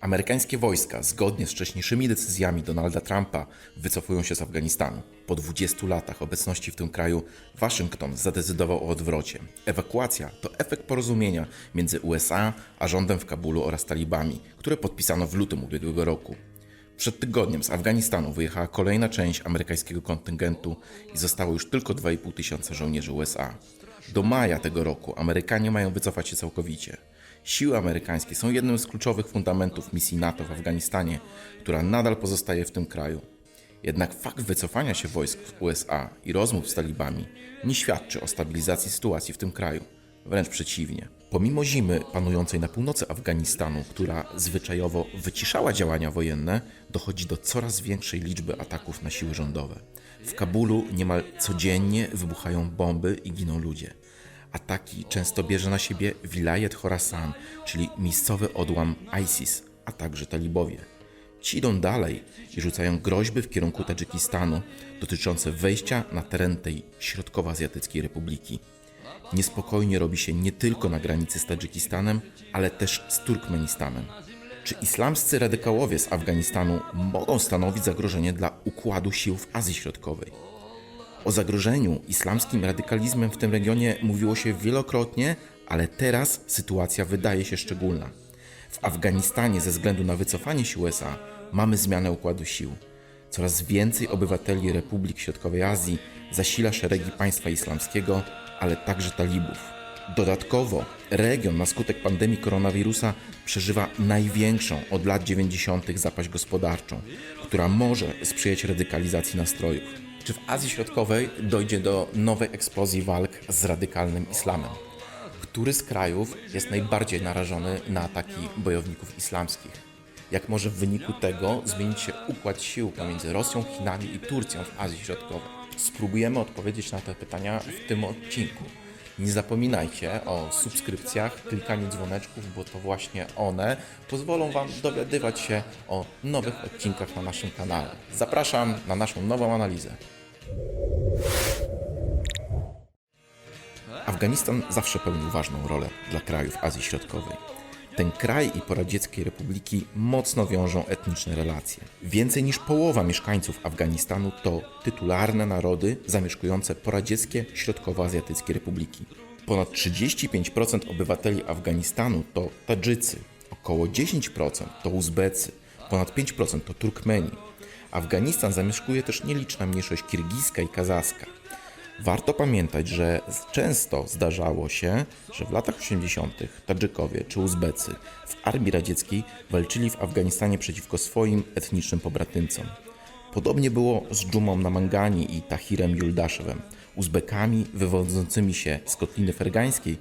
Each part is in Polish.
Amerykańskie wojska, zgodnie z wcześniejszymi decyzjami Donalda Trumpa, wycofują się z Afganistanu. Po 20 latach obecności w tym kraju Waszyngton zadecydował o odwrocie. Ewakuacja to efekt porozumienia między USA a rządem w Kabulu oraz talibami, które podpisano w lutym ubiegłego roku. Przed tygodniem z Afganistanu wyjechała kolejna część amerykańskiego kontyngentu i zostało już tylko 2,5 tysiąca żołnierzy USA. Do maja tego roku Amerykanie mają wycofać się całkowicie. Siły amerykańskie są jednym z kluczowych fundamentów misji NATO w Afganistanie, która nadal pozostaje w tym kraju. Jednak fakt wycofania się wojsk z USA i rozmów z talibami nie świadczy o stabilizacji sytuacji w tym kraju. Wręcz przeciwnie. Pomimo zimy panującej na północy Afganistanu, która zwyczajowo wyciszała działania wojenne, dochodzi do coraz większej liczby ataków na siły rządowe. W Kabulu niemal codziennie wybuchają bomby i giną ludzie. Ataki często bierze na siebie Wilayet Khorasan, czyli miejscowy odłam ISIS, a także talibowie. Ci idą dalej i rzucają groźby w kierunku Tadżykistanu dotyczące wejścia na teren tej środkowoazjatyckiej republiki. Niespokojnie robi się nie tylko na granicy z Tadżykistanem, ale też z Turkmenistanem. Czy islamscy radykałowie z Afganistanu mogą stanowić zagrożenie dla układu sił w Azji Środkowej? O zagrożeniu islamskim radykalizmem w tym regionie mówiło się wielokrotnie, ale teraz sytuacja wydaje się szczególna. W Afganistanie ze względu na wycofanie sił USA mamy zmianę układu sił. Coraz więcej obywateli Republik Środkowej Azji zasila szeregi państwa islamskiego, ale także talibów. Dodatkowo region na skutek pandemii koronawirusa przeżywa największą od lat 90. zapaść gospodarczą, która może sprzyjać radykalizacji nastrojów. Czy w Azji Środkowej dojdzie do nowej eksplozji walk z radykalnym islamem? Który z krajów jest najbardziej narażony na ataki bojowników islamskich? Jak może w wyniku tego zmienić się układ sił pomiędzy Rosją, Chinami i Turcją w Azji Środkowej? Spróbujemy odpowiedzieć na te pytania w tym odcinku. Nie zapominajcie o subskrypcjach, klikaniu dzwoneczków, bo to właśnie one pozwolą Wam dowiadywać się o nowych odcinkach na naszym kanale. Zapraszam na naszą nową analizę. Afganistan zawsze pełnił ważną rolę dla krajów Azji Środkowej. Ten kraj i poradzieckie republiki mocno wiążą etniczne relacje. Więcej niż połowa mieszkańców Afganistanu to tytularne narody zamieszkujące poradzieckie środkowoazjatyckie republiki. Ponad 35% obywateli Afganistanu to Tadżycy, około 10% to Uzbecy, ponad 5% to Turkmeni. Afganistan zamieszkuje też nieliczna mniejszość kirgiska i kazaska. Warto pamiętać, że często zdarzało się, że w latach 80. Tadżykowie czy Uzbecy w armii radzieckiej walczyli w Afganistanie przeciwko swoim etnicznym pobratymcom. Podobnie było z Dżumą Namangani i Tahirem Yuldaszewem, Uzbekami wywodzącymi się z Kotliny Fergańskiej,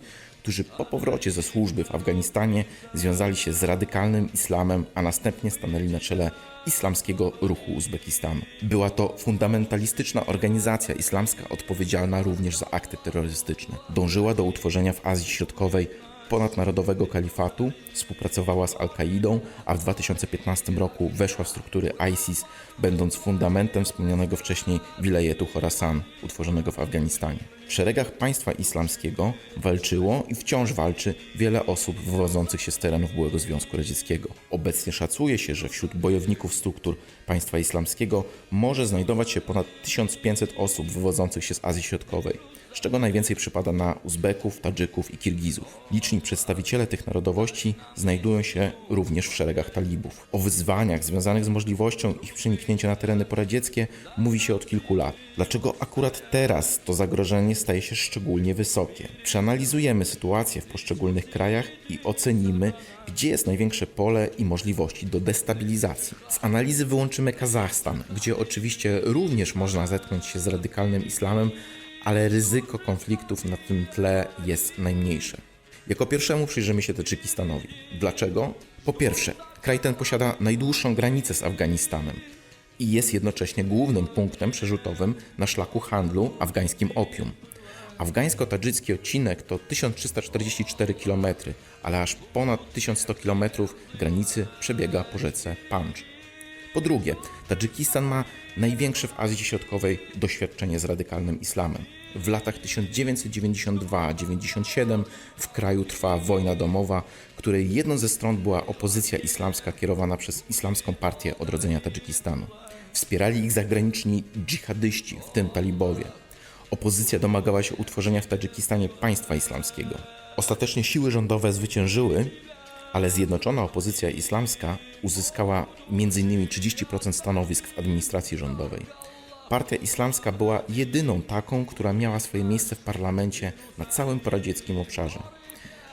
którzy po powrocie ze służby w Afganistanie związali się z radykalnym islamem, a następnie stanęli na czele islamskiego ruchu Uzbekistanu. Była to fundamentalistyczna organizacja islamska odpowiedzialna również za akty terrorystyczne. Dążyła do utworzenia w Azji Środkowej ponadnarodowego kalifatu, współpracowała z Al-Kaidą, a w 2015 roku weszła w struktury ISIS, będąc fundamentem wspomnianego wcześniej wilajetu Khorasan, utworzonego w Afganistanie. W szeregach państwa islamskiego walczyło i wciąż walczy wiele osób wywodzących się z terenów byłego Związku Radzieckiego. Obecnie szacuje się, że wśród bojowników struktur państwa islamskiego może znajdować się ponad 1500 osób wywodzących się z Azji Środkowej z czego najwięcej przypada na Uzbeków, Tadżyków i Kirgizów. Liczni przedstawiciele tych narodowości znajdują się również w szeregach talibów. O wyzwaniach związanych z możliwością ich przeniknięcia na tereny poradzieckie mówi się od kilku lat. Dlaczego akurat teraz to zagrożenie staje się szczególnie wysokie? Przeanalizujemy sytuację w poszczególnych krajach i ocenimy, gdzie jest największe pole i możliwości do destabilizacji. Z analizy wyłączymy Kazachstan, gdzie oczywiście również można zetknąć się z radykalnym islamem, ale ryzyko konfliktów na tym tle jest najmniejsze. Jako pierwszemu przyjrzymy się Tadżykistanowi. Dlaczego? Po pierwsze, kraj ten posiada najdłuższą granicę z Afganistanem i jest jednocześnie głównym punktem przerzutowym na szlaku handlu afgańskim opium. Afgańsko-tadżycki odcinek to 1344 km, ale aż ponad 1100 km granicy przebiega po rzece Pancz. Po drugie, Tadżykistan ma największe w Azji Środkowej doświadczenie z radykalnym islamem. W latach 1992-97 w kraju trwała wojna domowa, której jedną ze stron była opozycja islamska kierowana przez Islamską Partię Odrodzenia Tadżykistanu. Wspierali ich zagraniczni dżihadyści, w tym talibowie. Opozycja domagała się utworzenia w Tadżykistanie państwa islamskiego. Ostatecznie siły rządowe zwyciężyły, ale zjednoczona opozycja islamska uzyskała m.in. 30% stanowisk w administracji rządowej. Partia Islamska była jedyną taką, która miała swoje miejsce w parlamencie na całym poradzieckim obszarze.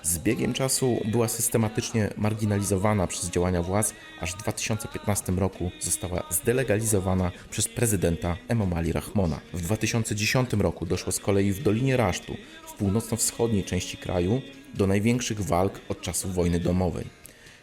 Z biegiem czasu była systematycznie marginalizowana przez działania władz, aż w 2015 roku została zdelegalizowana przez prezydenta Emomali Rahmona. W 2010 roku doszło z kolei w Dolinie Rasztu, w północno-wschodniej części kraju, do największych walk od czasów wojny domowej.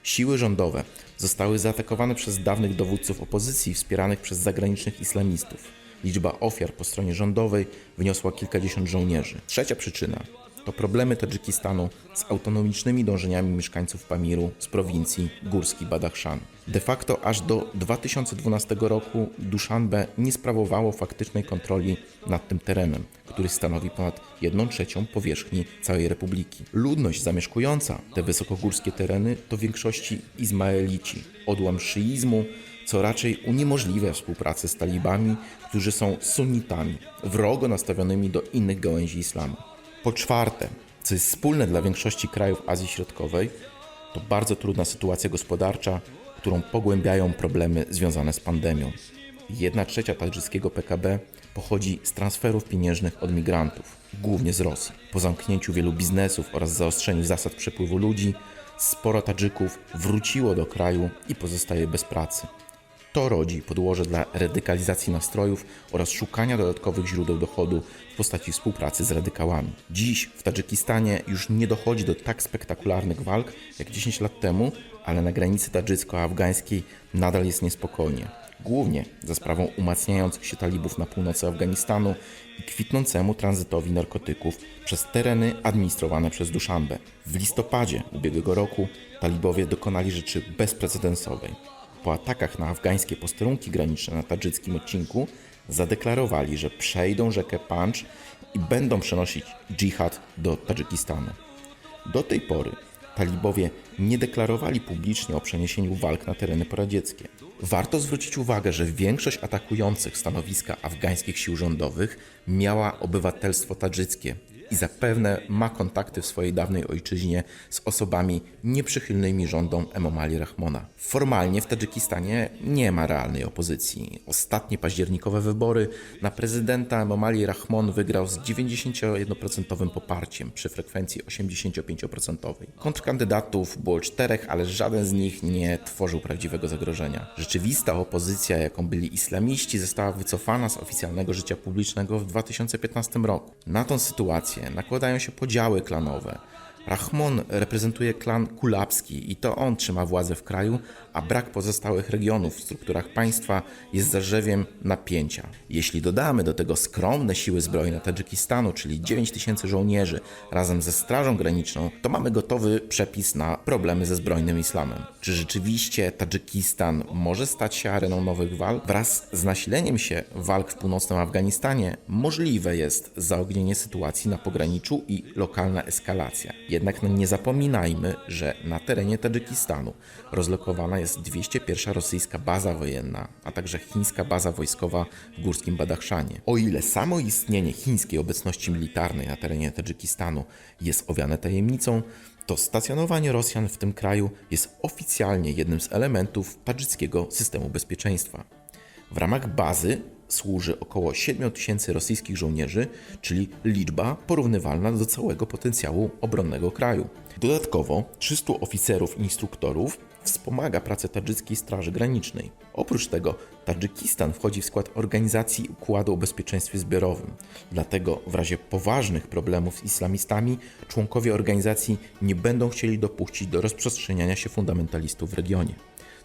Siły rządowe zostały zaatakowane przez dawnych dowódców opozycji wspieranych przez zagranicznych islamistów. Liczba ofiar po stronie rządowej wyniosła kilkadziesiąt żołnierzy. Trzecia przyczyna to problemy Tadżykistanu z autonomicznymi dążeniami mieszkańców Pamiru z prowincji Górski Badachszan. De facto aż do 2012 roku Duszanbe nie sprawowało faktycznej kontroli nad tym terenem, który stanowi ponad 1 trzecią powierzchni całej republiki. Ludność zamieszkująca te wysokogórskie tereny to w większości Izmaelici, odłam szyizmu, co raczej uniemożliwia współpracę z talibami, którzy są sunnitami, wrogo nastawionymi do innych gałęzi islamu. Po czwarte, co jest wspólne dla większości krajów Azji Środkowej, to bardzo trudna sytuacja gospodarcza, którą pogłębiają problemy związane z pandemią. Jedna trzecia tadżyckiego PKB pochodzi z transferów pieniężnych od migrantów, głównie z Rosji. Po zamknięciu wielu biznesów oraz zaostrzeniu zasad przepływu ludzi, sporo Tadżyków wróciło do kraju i pozostaje bez pracy. To rodzi podłoże dla radykalizacji nastrojów oraz szukania dodatkowych źródeł dochodu w postaci współpracy z radykałami. Dziś w Tadżykistanie już nie dochodzi do tak spektakularnych walk jak 10 lat temu, ale na granicy tadżycko-afgańskiej nadal jest niespokojnie. Głównie za sprawą umacniających się talibów na północy Afganistanu i kwitnącemu tranzytowi narkotyków przez tereny administrowane przez Duszanbę. W listopadzie ubiegłego roku talibowie dokonali rzeczy bezprecedensowej po atakach na afgańskie posterunki graniczne na tadżyckim odcinku zadeklarowali, że przejdą rzekę Pancz i będą przenosić dżihad do Tadżykistanu. Do tej pory talibowie nie deklarowali publicznie o przeniesieniu walk na tereny poradzieckie. Warto zwrócić uwagę, że większość atakujących stanowiska afgańskich sił rządowych miała obywatelstwo tadżyckie i zapewne ma kontakty w swojej dawnej ojczyźnie z osobami nieprzychylnymi rządom Emomali Rahmona. Formalnie w Tadżykistanie nie ma realnej opozycji. Ostatnie październikowe wybory na prezydenta Emomali Rahmon wygrał z 91% poparciem przy frekwencji 85%. Kontrkandydatów było czterech, ale żaden z nich nie tworzył prawdziwego zagrożenia. Rzeczywista opozycja, jaką byli islamiści, została wycofana z oficjalnego życia publicznego w 2015 roku. Na tą sytuację nakładają się podziały klanowe. Rahmon reprezentuje klan kulabski i to on trzyma władzę w kraju, a brak pozostałych regionów w strukturach państwa jest zarzewiem napięcia. Jeśli dodamy do tego skromne siły zbrojne Tadżykistanu, czyli 9 tysięcy żołnierzy razem ze Strażą Graniczną, to mamy gotowy przepis na problemy ze zbrojnym islamem. Czy rzeczywiście Tadżykistan może stać się areną nowych walk? Wraz z nasileniem się walk w północnym Afganistanie możliwe jest zaognienie sytuacji na pograniczu i lokalna eskalacja. Jednak no nie zapominajmy, że na terenie Tadżykistanu rozlokowana jest 201 rosyjska baza wojenna, a także chińska baza wojskowa w górskim Badachszanie. O ile samo istnienie chińskiej obecności militarnej na terenie Tadżykistanu jest owiane tajemnicą, to stacjonowanie Rosjan w tym kraju jest oficjalnie jednym z elementów tadżyckiego systemu bezpieczeństwa. W ramach bazy służy około 7 tysięcy rosyjskich żołnierzy, czyli liczba porównywalna do całego potencjału obronnego kraju. Dodatkowo 300 oficerów i instruktorów wspomaga pracę Tadżyckiej Straży Granicznej. Oprócz tego Tadżykistan wchodzi w skład Organizacji Układu o Bezpieczeństwie Zbiorowym. Dlatego w razie poważnych problemów z islamistami członkowie organizacji nie będą chcieli dopuścić do rozprzestrzeniania się fundamentalistów w regionie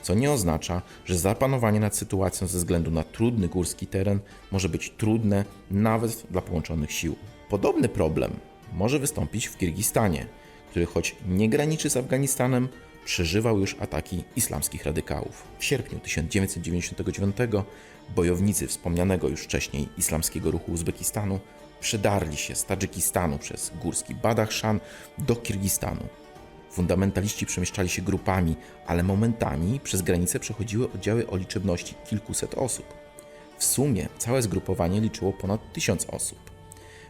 co nie oznacza, że zapanowanie nad sytuacją ze względu na trudny górski teren może być trudne nawet dla połączonych sił. Podobny problem może wystąpić w Kirgistanie, który choć nie graniczy z Afganistanem, przeżywał już ataki islamskich radykałów. W sierpniu 1999 bojownicy wspomnianego już wcześniej islamskiego ruchu Uzbekistanu przedarli się z Tadżykistanu przez górski Badachszan do Kirgistanu. Fundamentaliści przemieszczali się grupami, ale momentami przez granicę przechodziły oddziały o liczebności kilkuset osób. W sumie całe zgrupowanie liczyło ponad tysiąc osób.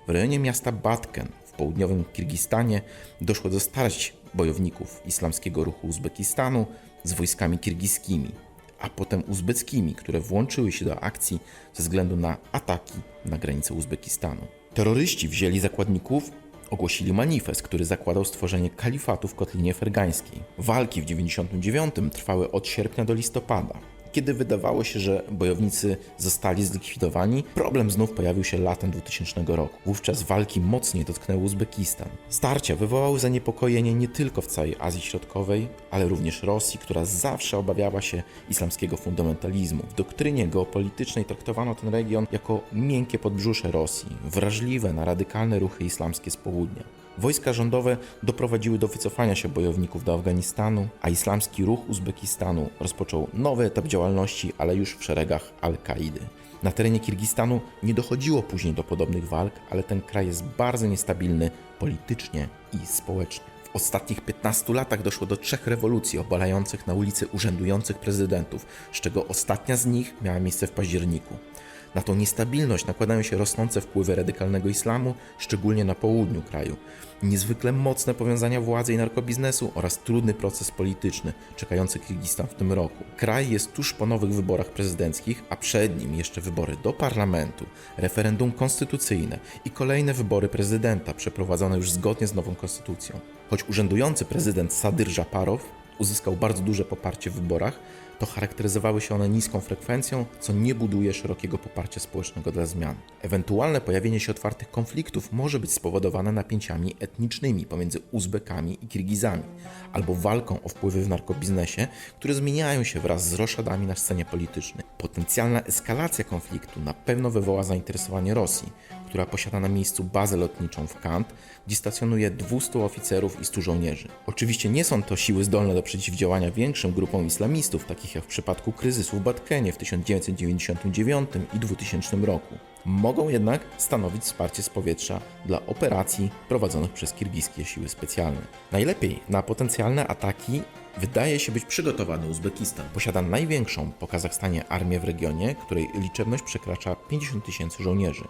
W rejonie miasta Batken południowym Kirgistanie doszło do starć bojowników islamskiego ruchu Uzbekistanu z wojskami kirgiskimi, a potem uzbeckimi, które włączyły się do akcji ze względu na ataki na granicę Uzbekistanu. Terroryści wzięli zakładników, ogłosili manifest, który zakładał stworzenie kalifatu w Kotlinie Fergańskiej. Walki w 99 trwały od sierpnia do listopada. Kiedy wydawało się, że bojownicy zostali zlikwidowani, problem znów pojawił się latem 2000 roku. Wówczas walki mocniej dotknęły Uzbekistan. Starcia wywołały zaniepokojenie nie tylko w całej Azji Środkowej, ale również Rosji, która zawsze obawiała się islamskiego fundamentalizmu. W doktrynie geopolitycznej traktowano ten region jako miękkie podbrzusze Rosji, wrażliwe na radykalne ruchy islamskie z południa. Wojska rządowe doprowadziły do wycofania się bojowników do Afganistanu, a islamski ruch Uzbekistanu rozpoczął nowy etap działalności, ale już w szeregach Al-Kaidy. Na terenie Kirgistanu nie dochodziło później do podobnych walk, ale ten kraj jest bardzo niestabilny politycznie i społecznie. W ostatnich 15 latach doszło do trzech rewolucji obalających na ulicy urzędujących prezydentów, z czego ostatnia z nich miała miejsce w październiku. Na tą niestabilność nakładają się rosnące wpływy radykalnego islamu, szczególnie na południu kraju, niezwykle mocne powiązania władzy i narkobiznesu oraz trudny proces polityczny czekający Kirgistan w tym roku. Kraj jest tuż po nowych wyborach prezydenckich, a przed nim jeszcze wybory do parlamentu, referendum konstytucyjne i kolejne wybory prezydenta przeprowadzone już zgodnie z nową konstytucją. Choć urzędujący prezydent Sadyr Żaparow uzyskał bardzo duże poparcie w wyborach, to charakteryzowały się one niską frekwencją, co nie buduje szerokiego poparcia społecznego dla zmian. Ewentualne pojawienie się otwartych konfliktów może być spowodowane napięciami etnicznymi pomiędzy Uzbekami i Kirgizami, albo walką o wpływy w narkobiznesie, które zmieniają się wraz z roszadami na scenie politycznej. Potencjalna eskalacja konfliktu na pewno wywoła zainteresowanie Rosji, która posiada na miejscu bazę lotniczą w Kant, gdzie stacjonuje 200 oficerów i 100 żołnierzy. Oczywiście nie są to siły zdolne do przeciwdziałania większym grupom islamistów, takich jak w przypadku kryzysu w Batkenie w 1999 i 2000 roku. Mogą jednak stanowić wsparcie z powietrza dla operacji prowadzonych przez kirgiskie siły specjalne. Najlepiej na potencjalne ataki wydaje się być przygotowany Uzbekistan. Posiada największą po Kazachstanie armię w regionie, której liczebność przekracza 50 tysięcy żołnierzy.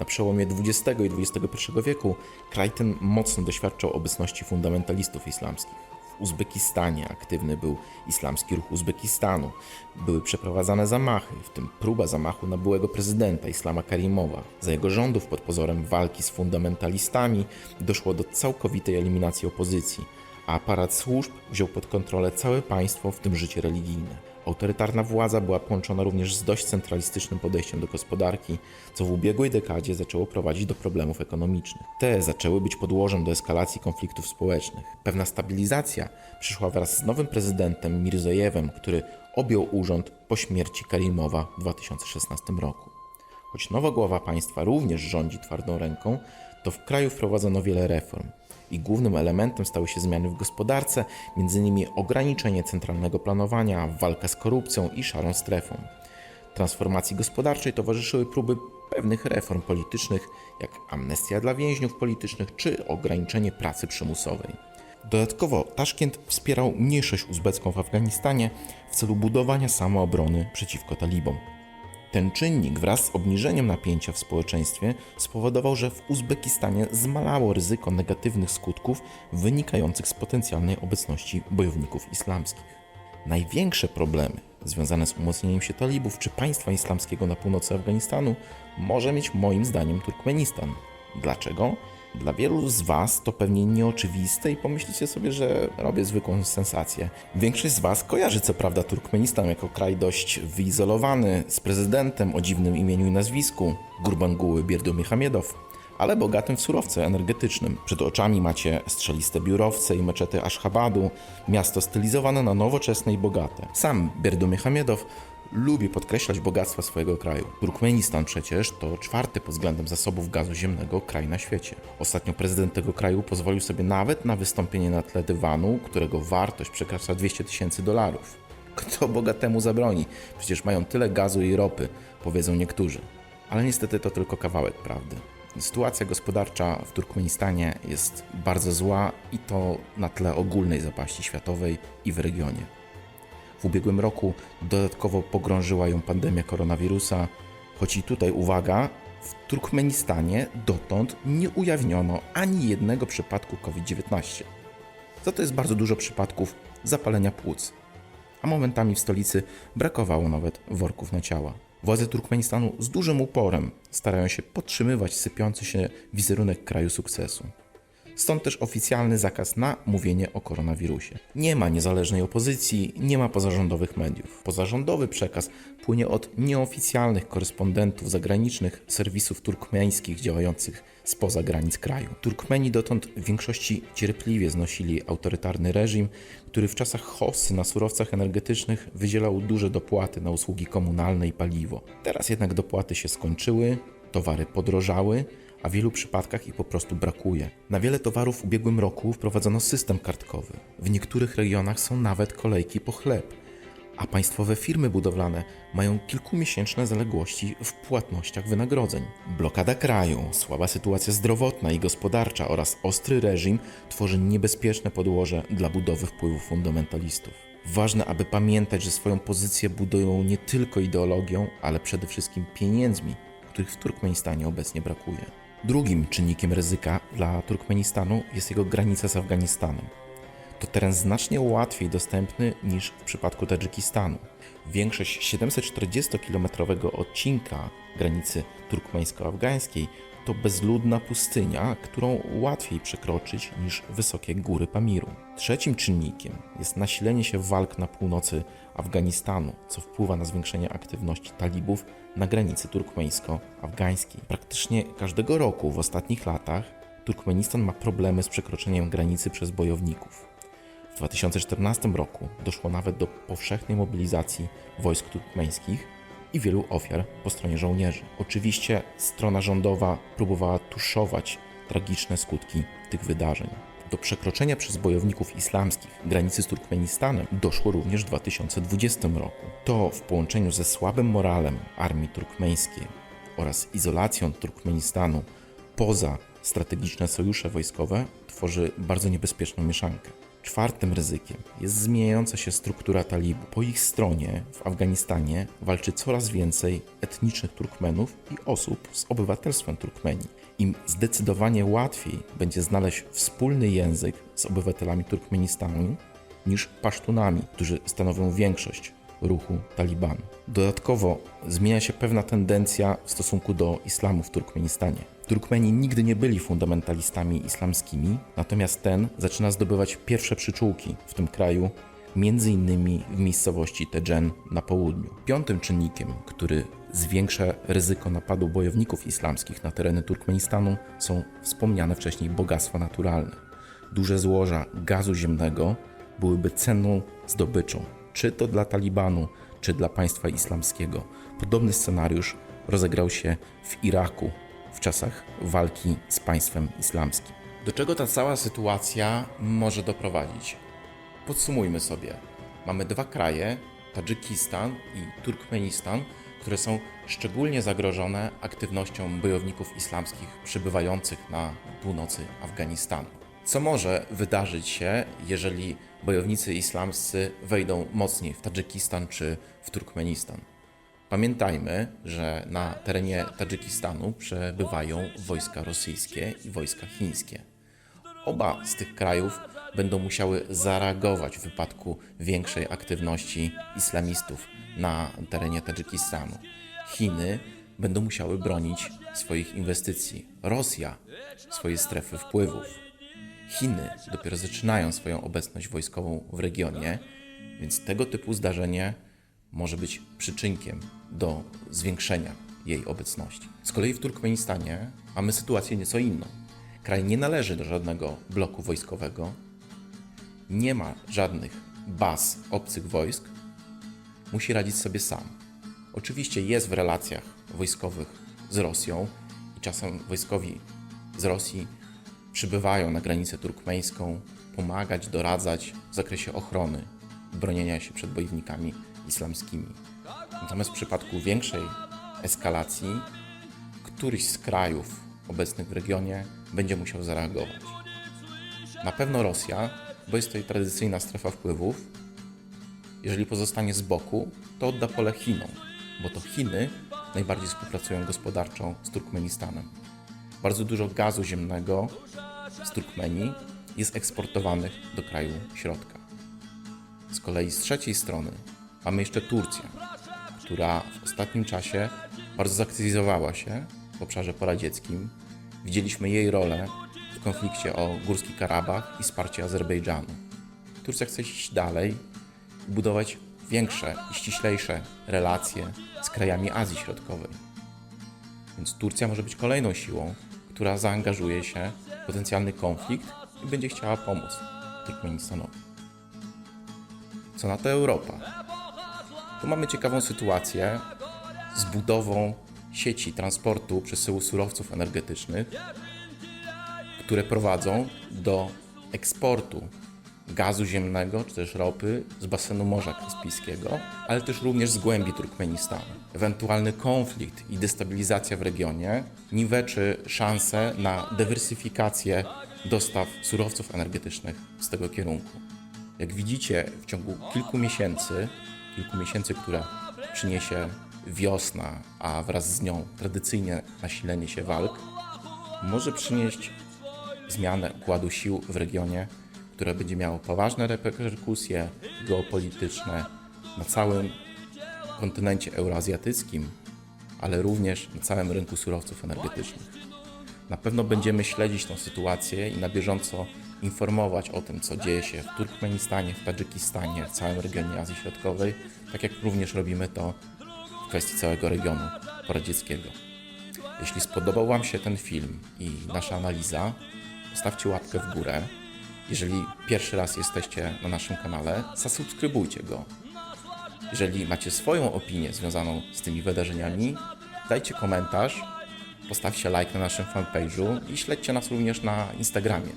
Na przełomie XX i XXI wieku kraj ten mocno doświadczał obecności fundamentalistów islamskich. W Uzbekistanie aktywny był Islamski Ruch Uzbekistanu. Były przeprowadzane zamachy, w tym próba zamachu na byłego prezydenta Islama Karimowa. Za jego rządów pod pozorem walki z fundamentalistami doszło do całkowitej eliminacji opozycji, a aparat służb wziął pod kontrolę całe państwo, w tym życie religijne. Autorytarna władza była połączona również z dość centralistycznym podejściem do gospodarki, co w ubiegłej dekadzie zaczęło prowadzić do problemów ekonomicznych. Te zaczęły być podłożem do eskalacji konfliktów społecznych. Pewna stabilizacja przyszła wraz z nowym prezydentem Mirzojewem, który objął urząd po śmierci Karimowa w 2016 roku. Choć nowa głowa państwa również rządzi twardą ręką, to w kraju wprowadzono wiele reform. I głównym elementem stały się zmiany w gospodarce, m.in. ograniczenie centralnego planowania, walka z korupcją i szarą strefą. Transformacji gospodarczej towarzyszyły próby pewnych reform politycznych, jak amnestia dla więźniów politycznych czy ograniczenie pracy przymusowej. Dodatkowo Taszkent wspierał mniejszość uzbecką w Afganistanie w celu budowania samoobrony przeciwko talibom. Ten czynnik wraz z obniżeniem napięcia w społeczeństwie spowodował, że w Uzbekistanie zmalało ryzyko negatywnych skutków wynikających z potencjalnej obecności bojowników islamskich. Największe problemy związane z umocnieniem się talibów czy państwa islamskiego na północy Afganistanu może mieć moim zdaniem Turkmenistan. Dlaczego? Dla wielu z Was to pewnie nieoczywiste i pomyślicie sobie, że robię zwykłą sensację. Większość z Was kojarzy co prawda Turkmenistan jako kraj dość wyizolowany, z prezydentem o dziwnym imieniu i nazwisku, Gurbanguły Berdimuhamedow, ale bogatym w surowce energetycznym. Przed oczami macie strzeliste biurowce i meczety Ashhabadu, miasto stylizowane na nowoczesne i bogate. Sam Berdimuhamedow lubi podkreślać bogactwa swojego kraju. Turkmenistan przecież to czwarty pod względem zasobów gazu ziemnego kraj na świecie. Ostatnio prezydent tego kraju pozwolił sobie nawet na wystąpienie na tle dywanu, którego wartość przekracza 200 tysięcy dolarów. Kto bogatemu zabroni? Przecież mają tyle gazu i ropy, powiedzą niektórzy. Ale niestety to tylko kawałek prawdy. Sytuacja gospodarcza w Turkmenistanie jest bardzo zła i to na tle ogólnej zapaści światowej i w regionie. W ubiegłym roku dodatkowo pogrążyła ją pandemia koronawirusa, choć i tutaj uwaga, w Turkmenistanie dotąd nie ujawniono ani jednego przypadku COVID-19. Za to jest bardzo dużo przypadków zapalenia płuc, a momentami w stolicy brakowało nawet worków na ciała. Władze Turkmenistanu z dużym uporem starają się podtrzymywać sypiący się wizerunek kraju sukcesu. Stąd też oficjalny zakaz na mówienie o koronawirusie. Nie ma niezależnej opozycji, nie ma pozarządowych mediów. Pozarządowy przekaz płynie od nieoficjalnych korespondentów zagranicznych serwisów turkmeńskich działających spoza granic kraju. Turkmeni dotąd w większości cierpliwie znosili autorytarny reżim, który w czasach hossy na surowcach energetycznych wydzielał duże dopłaty na usługi komunalne i paliwo. Teraz jednak dopłaty się skończyły, towary podrożały, a w wielu przypadkach ich po prostu brakuje. Na wiele towarów w ubiegłym roku wprowadzono system kartkowy. W niektórych regionach są nawet kolejki po chleb, a państwowe firmy budowlane mają kilkumiesięczne zaległości w płatnościach wynagrodzeń. Blokada kraju, słaba sytuacja zdrowotna i gospodarcza oraz ostry reżim tworzy niebezpieczne podłoże dla budowy wpływów fundamentalistów. Ważne, aby pamiętać, że swoją pozycję budują nie tylko ideologią, ale przede wszystkim pieniędzmi, których w Turkmenistanie obecnie brakuje. Drugim czynnikiem ryzyka dla Turkmenistanu jest jego granica z Afganistanem. To teren znacznie łatwiej dostępny niż w przypadku Tadżykistanu. Większość 740-kilometrowego odcinka granicy turkmeńsko-afgańskiej to bezludna pustynia, którą łatwiej przekroczyć niż wysokie góry Pamiru. Trzecim czynnikiem jest nasilenie się walk na północy Afganistanu, co wpływa na zwiększenie aktywności talibów na granicy turkmeńsko-afgańskiej. Praktycznie każdego roku w ostatnich latach Turkmenistan ma problemy z przekroczeniem granicy przez bojowników. W 2014 roku doszło nawet do powszechnej mobilizacji wojsk turkmeńskich i wielu ofiar po stronie żołnierzy. Oczywiście strona rządowa próbowała tuszować tragiczne skutki tych wydarzeń. Do przekroczenia przez bojowników islamskich granicy z Turkmenistanem doszło również w 2020 roku. To w połączeniu ze słabym moralem armii turkmeńskiej oraz izolacją Turkmenistanu poza strategiczne sojusze wojskowe tworzy bardzo niebezpieczną mieszankę. Czwartym ryzykiem jest zmieniająca się struktura talibów. Po ich stronie w Afganistanie walczy coraz więcej etnicznych Turkmenów i osób z obywatelstwem Turkmenii. Im zdecydowanie łatwiej będzie znaleźć wspólny język z obywatelami Turkmenistanu niż pasztunami, którzy stanowią większość ruchu Talibanu. Dodatkowo zmienia się pewna tendencja w stosunku do islamu w Turkmenistanie. Turkmeni nigdy nie byli fundamentalistami islamskimi, natomiast ten zaczyna zdobywać pierwsze przyczółki w tym kraju, innymi w miejscowości Tejen na południu. Piątym czynnikiem, który zwiększa ryzyko napadu bojowników islamskich na tereny Turkmenistanu są wspomniane wcześniej bogactwa naturalne. Duże złoża gazu ziemnego byłyby cenną zdobyczą, czy to dla Talibanu, czy dla państwa islamskiego. Podobny scenariusz rozegrał się w Iraku w czasach walki z państwem islamskim. Do czego ta cała sytuacja może doprowadzić? Podsumujmy sobie. Mamy dwa kraje, Tadżykistan i Turkmenistan, które są szczególnie zagrożone aktywnością bojowników islamskich przybywających na północy Afganistanu. Co może wydarzyć się, jeżeli bojownicy islamscy wejdą mocniej w Tadżykistan czy w Turkmenistan? Pamiętajmy, że na terenie Tadżykistanu przebywają wojska rosyjskie i wojska chińskie. Oba z tych krajów będą musiały zareagować w wypadku większej aktywności islamistów na terenie Tadżykistanu. Chiny będą musiały bronić swoich inwestycji, Rosja swojej strefy wpływów. Chiny dopiero zaczynają swoją obecność wojskową w regionie, więc tego typu zdarzenie może być przyczynkiem do zwiększenia jej obecności. Z kolei w Turkmenistanie mamy sytuację nieco inną. Kraj nie należy do żadnego bloku wojskowego, nie ma żadnych baz obcych wojsk, musi radzić sobie sam. Oczywiście jest w relacjach wojskowych z Rosją i czasem wojskowi z Rosji przybywają na granicę turkmeńską pomagać, doradzać w zakresie ochrony, bronienia się przed bojownikami islamskimi. Natomiast w przypadku większej eskalacji, któryś z krajów obecnych w regionie będzie musiał zareagować. Na pewno Rosja, bo jest jej tradycyjna strefa wpływów, jeżeli pozostanie z boku, to odda pole Chinom, bo to Chiny najbardziej współpracują gospodarczo z Turkmenistanem. Bardzo dużo gazu ziemnego z Turkmenii jest eksportowanych do kraju środka. Z kolei z trzeciej strony mamy jeszcze Turcję, która w ostatnim czasie bardzo zaktywizowała się w obszarze poradzieckim. Widzieliśmy jej rolę konflikcie o Górski Karabach i wsparcie Azerbejdżanu. Turcja chce iść dalej i budować większe i ściślejsze relacje z krajami Azji Środkowej. Więc Turcja może być kolejną siłą, która zaangażuje się w potencjalny konflikt i będzie chciała pomóc Turkmenistanowi. Co na to Europa? Tu mamy ciekawą sytuację z budową sieci transportu przesyłu surowców energetycznych, które prowadzą do eksportu gazu ziemnego czy też ropy z basenu Morza Kaspijskiego, ale też również z głębi Turkmenistanu. Ewentualny konflikt i destabilizacja w regionie niweczy szanse na dywersyfikację dostaw surowców energetycznych z tego kierunku. Jak widzicie, w ciągu kilku miesięcy, kilku miesięcy, które przyniesie wiosna, a wraz z nią tradycyjnie nasilenie się walk, może przynieść zmianę układu sił w regionie, które będzie miało poważne reperkusje geopolityczne na całym kontynencie euroazjatyckim, ale również na całym rynku surowców energetycznych. Na pewno będziemy śledzić tę sytuację i na bieżąco informować o tym, co dzieje się w Turkmenistanie, w Tadżykistanie, w całym regionie Azji Środkowej, tak jak również robimy to w kwestii całego regionu poradzieckiego. Jeśli spodobał Wam się ten film i nasza analiza, Zostawcie łapkę w górę. Jeżeli pierwszy raz jesteście na naszym kanale, zasubskrybujcie go. Jeżeli macie swoją opinię związaną z tymi wydarzeniami, dajcie komentarz, postawcie like na naszym fanpage'u i śledźcie nas również na Instagramie.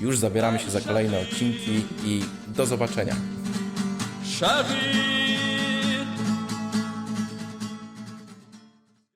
Już zabieramy się za kolejne odcinki i do zobaczenia.